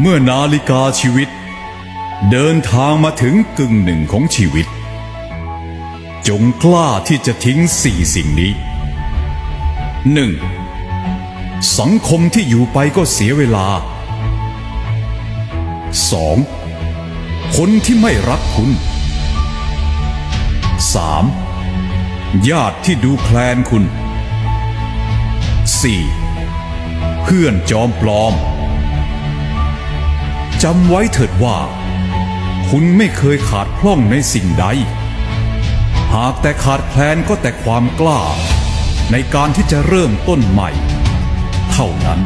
เมื่อนาฬิกาชีวิต เดินทางมาถึงกึ่งหนึ่งของชีวิต จงกล้าที่จะทิ้งสี่สิ่งนี้หนึ่งสังคมที่อยู่ไปก็เสียเวลา 2. คนที่ไม่รักคุณ 3. ญาติที่ดูแคลนคุณ 4. เพื่อนจอมปลอม จำไว้เถิดว่า คุณไม่เคยขาดพร่องในสิ่งใด หากแต่ขาดแคลนก็แต่ความกล้า ในการที่จะเริ่มต้นใหม่ เท่านั้น